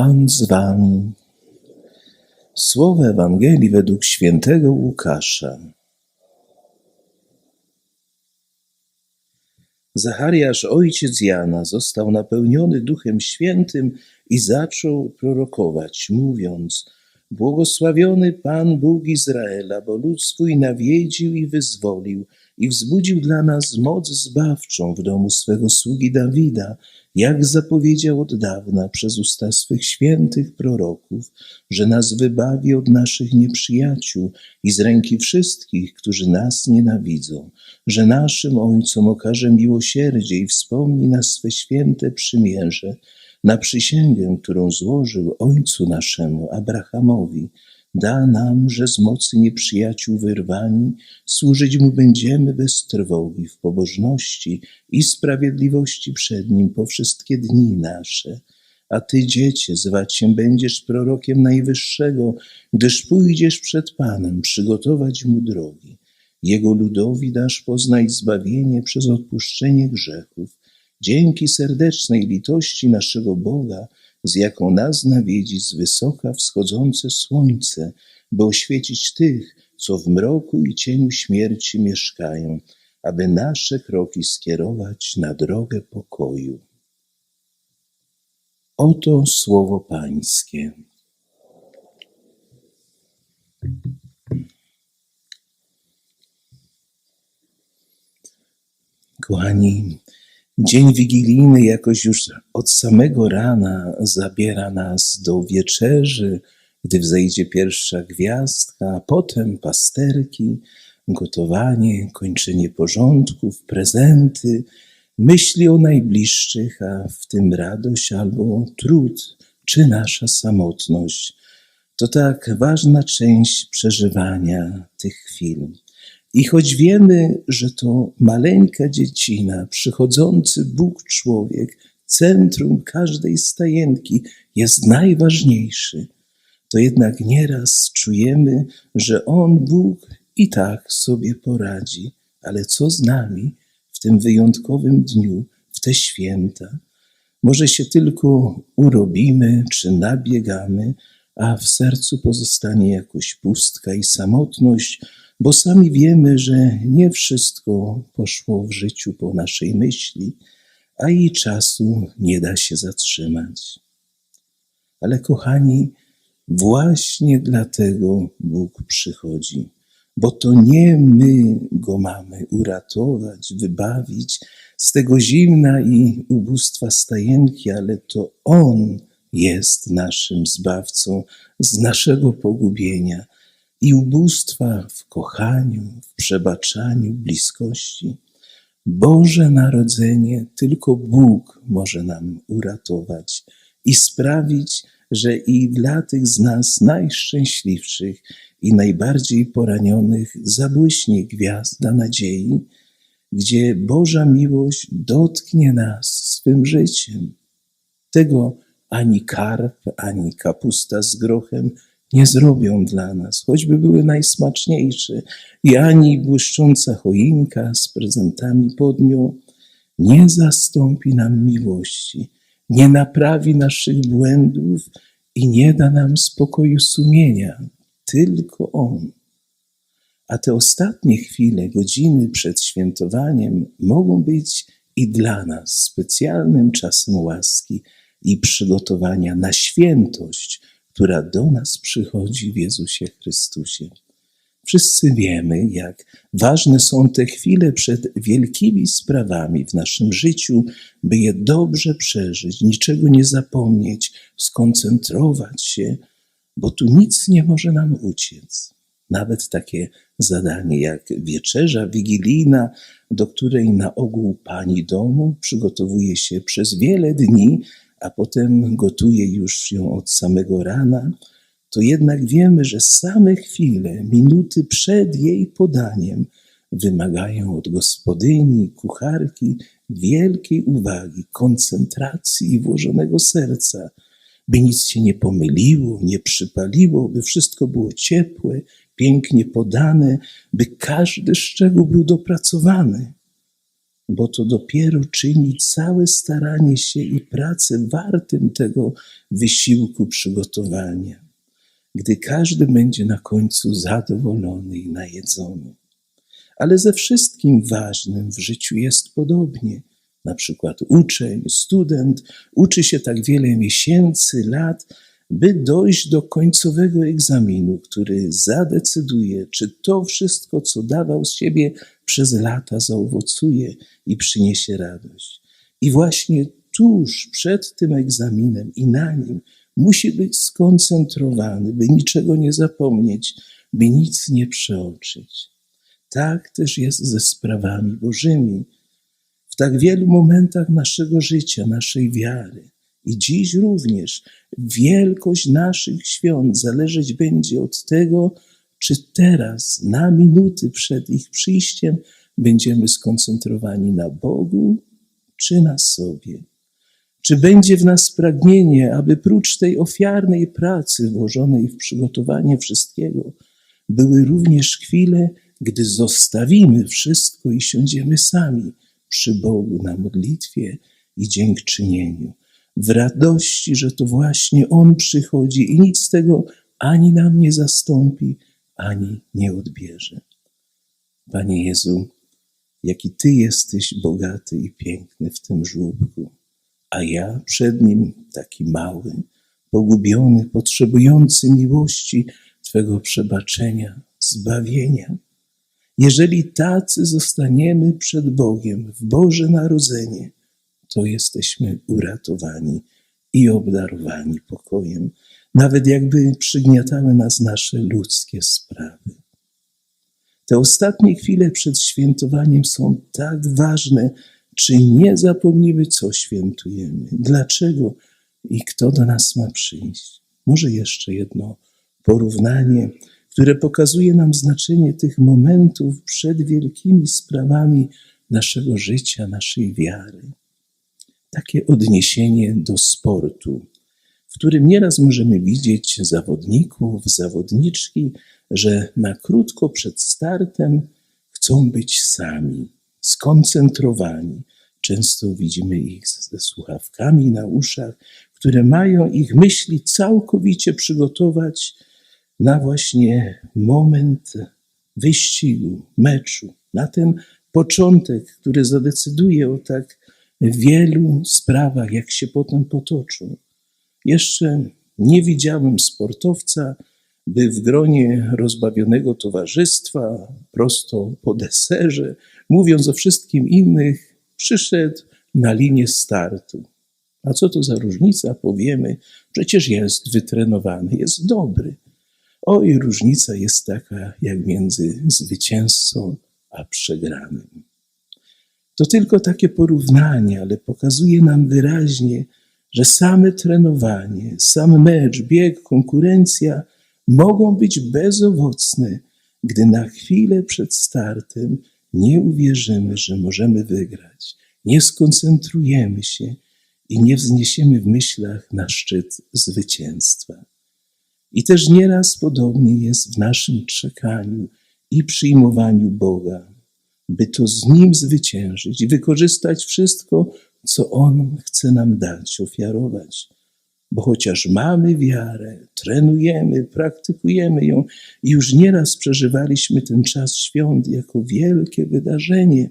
Pan z wami. Słowo Ewangelii według świętego Łukasza. Zachariasz, ojciec Jana, został napełniony Duchem Świętym i zaczął prorokować, mówiąc: Błogosławiony Pan Bóg Izraela, bo lud swój nawiedził i wyzwolił i wzbudził dla nas moc zbawczą w domu swego sługi Dawida, jak zapowiedział od dawna przez usta swych świętych proroków, że nas wybawi od naszych nieprzyjaciół i z ręki wszystkich, którzy nas nienawidzą, że naszym Ojcom okaże miłosierdzie i wspomni na swe święte przymierze, na przysięgę, którą złożył Ojcu naszemu, Abrahamowi, da nam, że z mocy nieprzyjaciół wyrwani, służyć Mu będziemy bez trwogi w pobożności i sprawiedliwości przed Nim po wszystkie dni nasze. A Ty, Dziecię, zwać się będziesz prorokiem Najwyższego, gdyż pójdziesz przed Panem przygotować Mu drogi. Jego ludowi dasz poznać zbawienie przez odpuszczenie grzechów, dzięki serdecznej litości naszego Boga, z jaką nas nawiedzi z wysoka wschodzące słońce, by oświecić tych, co w mroku i cieniu śmierci mieszkają, aby nasze kroki skierować na drogę pokoju. Oto słowo Pańskie. Kochani, dzień wigilijny jakoś już od samego rana zabiera nas do wieczerzy, gdy wzejdzie pierwsza gwiazdka, a potem pasterki, gotowanie, kończenie porządków, prezenty, myśli o najbliższych, a w tym radość albo trud, czy nasza samotność. To tak ważna część przeżywania tych chwil. I choć wiemy, że to maleńka dziecina, przychodzący Bóg człowiek, centrum każdej stajenki jest najważniejszy, to jednak nieraz czujemy, że On, Bóg, i tak sobie poradzi. Ale co z nami w tym wyjątkowym dniu, w te święta? Może się tylko urobimy czy nabiegamy, a w sercu pozostanie jakoś pustka i samotność, bo sami wiemy, że nie wszystko poszło w życiu po naszej myśli, a i czasu nie da się zatrzymać. Ale kochani, właśnie dlatego Bóg przychodzi, bo to nie my go mamy uratować, wybawić z tego zimna i ubóstwa stajenki, ale to On jest naszym zbawcą z naszego pogubienia i ubóstwa w kochaniu, w przebaczaniu, bliskości. Boże Narodzenie tylko Bóg może nam uratować i sprawić, że i dla tych z nas najszczęśliwszych i najbardziej poranionych zabłyśnie gwiazda nadziei, gdzie Boża miłość dotknie nas swym życiem. Tego ani karp, ani kapusta z grochem nie zrobią dla nas, choćby były najsmaczniejsze, i ani błyszcząca choinka z prezentami pod nią nie zastąpi nam miłości, nie naprawi naszych błędów i nie da nam spokoju sumienia, tylko On. A te ostatnie chwile, godziny przed świętowaniem mogą być i dla nas specjalnym czasem łaski i przygotowania na świętość, która do nas przychodzi w Jezusie Chrystusie. Wszyscy wiemy, jak ważne są te chwile przed wielkimi sprawami w naszym życiu, by je dobrze przeżyć, niczego nie zapomnieć, skoncentrować się, bo tu nic nie może nam uciec. Nawet takie zadanie jak wieczerza wigilijna, do której na ogół pani domu przygotowuje się przez wiele dni, a potem gotuje już ją od samego rana, to jednak wiemy, że same chwile, minuty przed jej podaniem wymagają od gospodyni, kucharki wielkiej uwagi, koncentracji i włożonego serca, by nic się nie pomyliło, nie przypaliło, by wszystko było ciepłe, pięknie podane, by każdy szczegół był dopracowany. Bo to dopiero czyni całe staranie się i pracę wartym tego wysiłku przygotowania, gdy każdy będzie na końcu zadowolony i najedzony. Ale ze wszystkim ważnym w życiu jest podobnie. Na przykład uczeń, student uczy się tak wiele miesięcy, lat, by dojść do końcowego egzaminu, który zadecyduje, czy to wszystko, co dawał z siebie przez lata, zaowocuje i przyniesie radość. I właśnie tuż przed tym egzaminem i na nim musi być skoncentrowany, by niczego nie zapomnieć, by nic nie przeoczyć. Tak też jest ze sprawami Bożymi. W tak wielu momentach naszego życia, naszej wiary, i dziś również wielkość naszych świąt zależeć będzie od tego, czy teraz, na minuty przed ich przyjściem, będziemy skoncentrowani na Bogu, czy na sobie. Czy będzie w nas pragnienie, aby prócz tej ofiarnej pracy włożonej w przygotowanie wszystkiego, były również chwile, gdy zostawimy wszystko i siądziemy sami przy Bogu na modlitwie i dziękczynieniu, w radości, że to właśnie On przychodzi i nic z tego ani nam nie zastąpi, ani nie odbierze. Panie Jezu, jaki Ty jesteś bogaty i piękny w tym żłóbku, a ja przed Nim taki mały, pogubiony, potrzebujący miłości Twego przebaczenia, zbawienia. Jeżeli tacy zostaniemy przed Bogiem w Boże Narodzenie, to jesteśmy uratowani i obdarowani pokojem, nawet jakby przygniatały nas nasze ludzkie sprawy. Te ostatnie chwile przed świętowaniem są tak ważne, czy nie zapomnimy, co świętujemy, dlaczego i kto do nas ma przyjść. Może jeszcze jedno porównanie, które pokazuje nam znaczenie tych momentów przed wielkimi sprawami naszego życia, naszej wiary. Takie odniesienie do sportu, w którym nieraz możemy widzieć zawodników, zawodniczki, że na krótko przed startem chcą być sami, skoncentrowani. Często widzimy ich ze słuchawkami na uszach, które mają ich myśli całkowicie przygotować na właśnie moment wyścigu, meczu, na ten początek, który zadecyduje o tak wielu sprawach, jak się potem potoczą. Jeszcze nie widziałem sportowca, by w gronie rozbawionego towarzystwa, prosto po deserze, mówiąc o wszystkim innych, przyszedł na linię startu. A co to za różnica? Powiemy, przecież jest wytrenowany, jest dobry. Oj, różnica jest taka, jak między zwycięzcą a przegranym. To tylko takie porównanie, ale pokazuje nam wyraźnie, że same trenowanie, sam mecz, bieg, konkurencja mogą być bezowocne, gdy na chwilę przed startem nie uwierzymy, że możemy wygrać, nie skoncentrujemy się i nie wzniesiemy w myślach na szczyt zwycięstwa. I też nieraz podobnie jest w naszym czekaniu i przyjmowaniu Boga, by to z Nim zwyciężyć i wykorzystać wszystko, co On chce nam dać, ofiarować. Bo chociaż mamy wiarę, trenujemy, praktykujemy ją i już nieraz przeżywaliśmy ten czas świąt jako wielkie wydarzenie,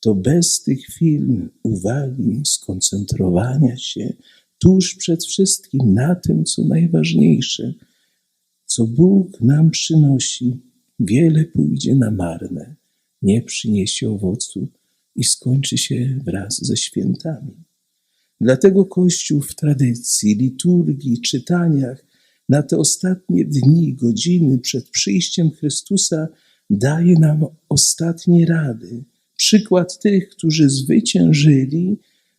to bez tych chwil uwagi, skoncentrowania się tuż przed wszystkim na tym, co najważniejsze, co Bóg nam przynosi, wiele pójdzie na marne, nie przyniesie owocu i skończy się wraz ze świętami. Dlatego Kościół w tradycji, liturgii, czytaniach na te ostatnie dni, godziny przed przyjściem Chrystusa daje nam ostatnie rady, przykład tych, którzy zwyciężyli,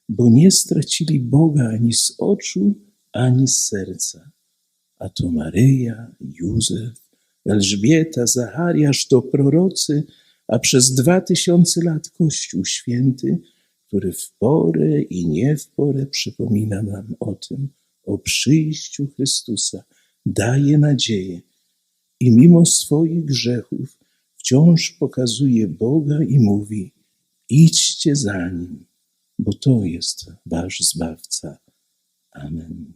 bo nie stracili Boga ani z oczu, ani z serca. A to Maryja, Józef, Elżbieta, Zachariasz to prorocy, a przez dwa tysiące lat Kościół Święty, który w porę i nie w porę przypomina nam o tym, o przyjściu Chrystusa, daje nadzieję i mimo swoich grzechów wciąż pokazuje Boga i mówi: idźcie za nim, bo to jest wasz zbawca. Amen.